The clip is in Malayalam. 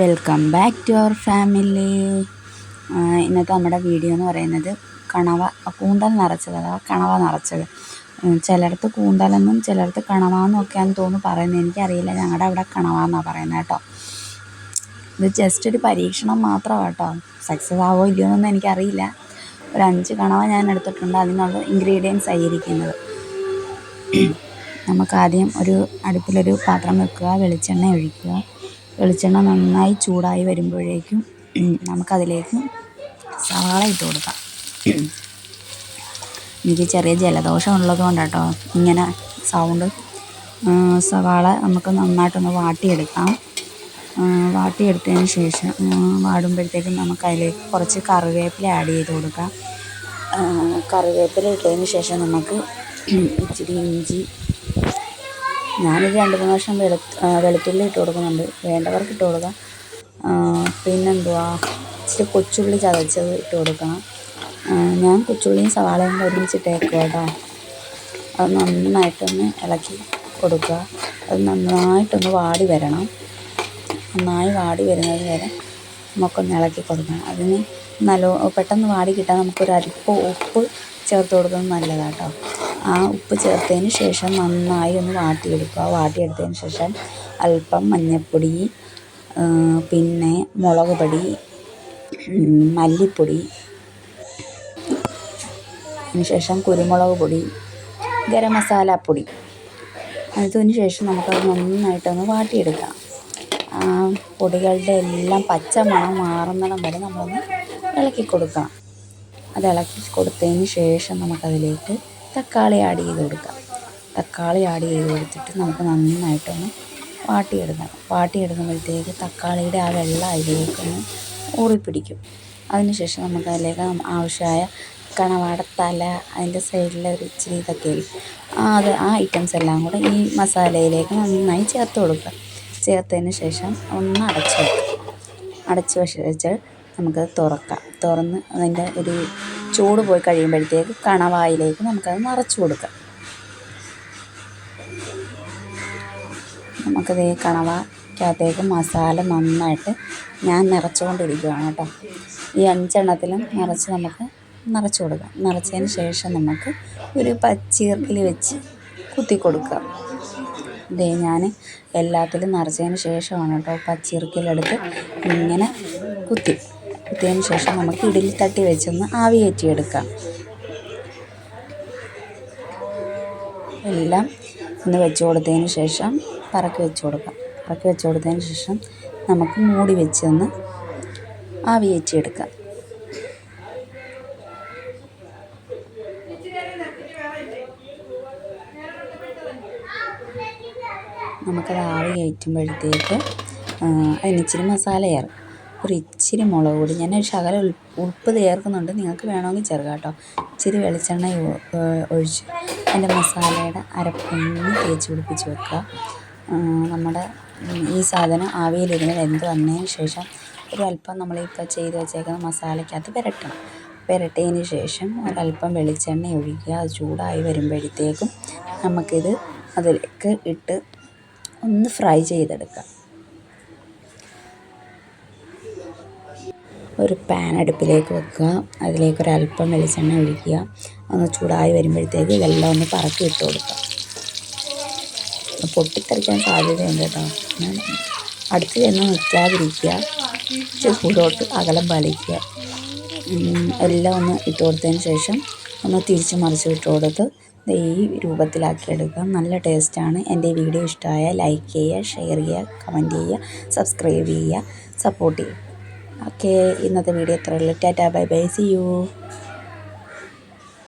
Welcome back to our family ഇന്നത്തെ നമ്മുടെ വീഡിയോ എന്ന് പറയുന്നത് കണവ കൂന്തൽ നിറച്ചത് അഥവാ കണവ നിറച്ചത്. ചിലയിടത്ത് കൂന്തലെന്നും ചിലയിടത്ത് കണവ എന്നൊക്കെയാണെന്ന് തോന്നുന്നു പറയുന്നത്. എനിക്കറിയില്ല ഞങ്ങളുടെ അവിടെ കണവ എന്നാണ് പറയുന്നത് കേട്ടോ. ഇത് ജസ്റ്റ് ഒരു പരീക്ഷണം മാത്രമാണ് കേട്ടോ. സക്സസ് ആവോ ഇല്ലയോ എന്നൊന്നും എനിക്കറിയില്ല. ഒരു അഞ്ച് കണവ ഞാൻ എടുത്തിട്ടുണ്ട് അതിനുള്ള ഇൻഗ്രീഡിയൻസ് ആയിരിക്കുന്നത് നമുക്കാദ്യം ഒരു അടുപ്പിലൊരു പാത്രം വെക്കുക വെളിച്ചെണ്ണ ഒഴിക്കുക. വെളിച്ചെണ്ണ നന്നായി ചൂടായി വരുമ്പോഴേക്കും നമുക്കതിലേക്ക് സവാള ഇട്ട് കൊടുക്കാം. എനിക്ക് ചെറിയ ജലദോഷം ഉള്ളത് കൊണ്ടാട്ടോ ഇങ്ങനെ സൗണ്ട്. സവാള നമുക്ക് നന്നായിട്ടൊന്ന് വാട്ടിയെടുക്കാം. വാട്ടിയെടുത്തതിന് ശേഷം വാടുമ്പോഴത്തേക്കും നമുക്ക് അതിലേക്ക് കുറച്ച് കറിവേപ്പില ആഡ് ചെയ്ത് കൊടുക്കാം. കറിവേപ്പില ഇട്ടതിന് ശേഷം നമുക്ക് ഇച്ചിരി ഇഞ്ചി ഞാനൊരു രണ്ട് മൂന്ന് വർഷം വെളു വെളുത്തുള്ളി ഇട്ട് കൊടുക്കുന്നുണ്ട്. വേണ്ടവർക്ക് ഇട്ട് കൊടുക്കാം. പിന്നെന്തുവാ? ഇച്ചിരി കൊച്ചുള്ളി ചതച്ചത് ഇട്ട് കൊടുക്കണം. ഞാൻ കൊച്ചുള്ളിയും സവാളയും ഒരുമിച്ചിട്ടേക്കുക കേട്ടോ. അത് നന്നായിട്ടൊന്ന് ഇളക്കി കൊടുക്കുക. അത് നന്നായിട്ടൊന്ന് വാടി വരണം. നന്നായി വാടി വരുന്നത് വരെ നമുക്കൊന്ന് ഇളക്കി കൊടുക്കണം. അതിന് നല്ല പെട്ടെന്ന് വാടി കിട്ടാൻ നമുക്കൊരു അല്പം ഉപ്പ് ചേർത്ത് കൊടുക്കുന്നത് നല്ലതാണ് കേട്ടോ. ആ ഉപ്പ് ചേർത്തതിന് ശേഷം നന്നായി ഒന്ന് വാട്ടിയെടുക്കുക. വാട്ടിയെടുത്തതിന് ശേഷം അല്പം മഞ്ഞൾപ്പൊടി പിന്നെ മുളക് പൊടി മല്ലിപ്പൊടി അതിനുശേഷം കുരുമുളക് പൊടി ഗരം മസാലപ്പൊടി അതിന് ശേഷം നമുക്കത് നന്നായിട്ടൊന്ന് വാട്ടിയെടുക്കാം. ആ പൊടികളുടെ എല്ലാം പച്ച മണം മാറുന്നിടം വരെ നമ്മളൊന്ന് ഇളക്കി കൊടുക്കണം. അത് ഇളക്കി കൊടുത്തതിന് ശേഷം നമുക്കതിലേക്ക് തക്കാളി ആഡ് ചെയ്ത് കൊടുക്കാം. തക്കാളി ആഡ് ചെയ്ത് കൊടുത്തിട്ട് നമുക്ക് നന്നായിട്ടൊന്ന് വാട്ടിയെടുക്കണം വാട്ടിയെടുക്കുമ്പോഴത്തേക്ക് തക്കാളിയുടെ ആ വെള്ളം അതിലേക്കൊന്ന് ഊറിപ്പിടിക്കും. അതിന് ശേഷം നമുക്ക് അതിലേക്ക് ആവശ്യമായ കണവാട തല അതിന്റെ സൈഡിലെ ഒരു ഇച്ചിരി ഇതൊക്കെ അത് ആ ഐറ്റംസ് എല്ലാം കൂടെ ഈ മസാലയിലേക്ക് നന്നായി ചേർത്ത് കൊടുക്കുക ചേർത്തതിന് ശേഷം ഒന്ന് അടച്ച് വെക്കുക അടച്ച് വെച്ചാൽ നമുക്കത് തുറക്കാം. തുറന്ന് അതിന്റെ ഒരു ചൂട് പോയി കഴിയുമ്പോഴത്തേക്ക് കണവായിലേക്ക് നമുക്കത് നിറച്ച് കൊടുക്കാം. നമുക്കത് ഈ കണവക്കകത്തേക്ക് മസാല നന്നായിട്ട് ഞാൻ നിറച്ചുകൊണ്ടിരിക്കുകയാണ് കേട്ടോ. ഈ അഞ്ചെണ്ണത്തിലും നിറച്ച് നമുക്ക് നിറച്ച് കൊടുക്കാം. നിറച്ചതിന് ശേഷം നമുക്ക് ഒരു പച്ചീർക്കിൽ വെച്ച് കുത്തി കൊടുക്കാം. ദേ ഞാൻ എല്ലാത്തിലും നിറച്ചതിന് ശേഷമാണ് കേട്ടോ പച്ചീർക്കിലെടുത്ത് ഇങ്ങനെ കുത്തി. കുത്തിയതിന് ശേഷം നമുക്ക് ഇഡലി തട്ടി വെച്ചൊന്ന് ആവി കയറ്റിയെടുക്കാം എല്ലാം ഒന്ന് വെച്ച് കൊടുത്തതിന് ശേഷം പറക്കി വെച്ച് കൊടുക്കാം. പറക്കി വെച്ച് കൊടുത്തതിന് ശേഷം നമുക്ക് മൂടി വെച്ച് ഒന്ന് ആവി കയറ്റിയെടുക്കാം നമുക്കത് ആവി കയറ്റുമ്പോഴത്തേക്ക് അതിന് ഇച്ചിരി മസാല ചേർക്കും ഒരു ഇച്ചിരി മുളക് പൊടി. ഞാൻ ശകലം ഉപ്പ് ചേർക്കുന്നുണ്ട്. നിങ്ങൾക്ക് വേണമെങ്കിൽ ചേർക്കാം കേട്ടോ. ഇച്ചിരി വെളിച്ചെണ്ണ ഒഴിച്ച് അതിന്റെ മസാലയുടെ അരപ്പൊന്ന് തേച്ച് പിടിപ്പിച്ച് വെക്കുക. നമ്മുടെ ഈ സാധനം ആവിയിലിരുന്ന് വെന്ത് വന്നതിന് ശേഷം ഒരല്പം നമ്മളിപ്പോൾ ചെയ്ത് വെച്ചേക്കുന്ന മസാലയ്ക്കകത്ത് പുരട്ടണം. പുരട്ടിയതിന് ശേഷം ഒരല്പം വെളിച്ചെണ്ണ ഒഴിക്കുക. അത് ചൂടായി വരുമ്പോഴത്തേക്കും നമുക്കിത് അതിലേക്ക് ഇട്ട് ഒന്ന് ഫ്രൈ ചെയ്തെടുക്കാം. ഒരു പാൻ അടുപ്പിലേക്ക് വെക്കുക. അതിലേക്ക് ഒരല്പം വെളിച്ചെണ്ണ ഒഴിക്കുക. ഒന്ന് ചൂടായി വരുമ്പോഴത്തേക്ക് വെള്ളം ഒന്ന് പറക്കി ഇട്ട് കൊടുക്കുക. പൊട്ടിത്തെറിക്കാൻ സാധ്യതയുണ്ട് കേട്ടോ. അടുത്ത് ചെന്ന് നിൽക്കാതിരിക്കുക ചൂടോട്ട് അകലം പാലിക്കുക. എല്ലാം ഒന്ന് ഇട്ട് കൊടുത്തതിന് ശേഷം ഒന്ന് തിരിച്ച് മറിച്ച് ഇട്ട് കൊടുത്ത് ഈ രൂപത്തിലാക്കി എടുക്കാം നല്ല ടേസ്റ്റാണ് എന്റെ വീഡിയോ ഇഷ്ടമായ ലൈക്ക് ചെയ്യുക ഷെയർ ചെയ്യുക കമന്റ് ചെയ്യുക സബ്സ്ക്രൈബ് ചെയ്യുക സപ്പോർട്ട് ചെയ്യുക. ഓക്കെ ഇന്നത്തെ വീഡിയോ ഇത്രയുള്ളൂ tata bye bye see you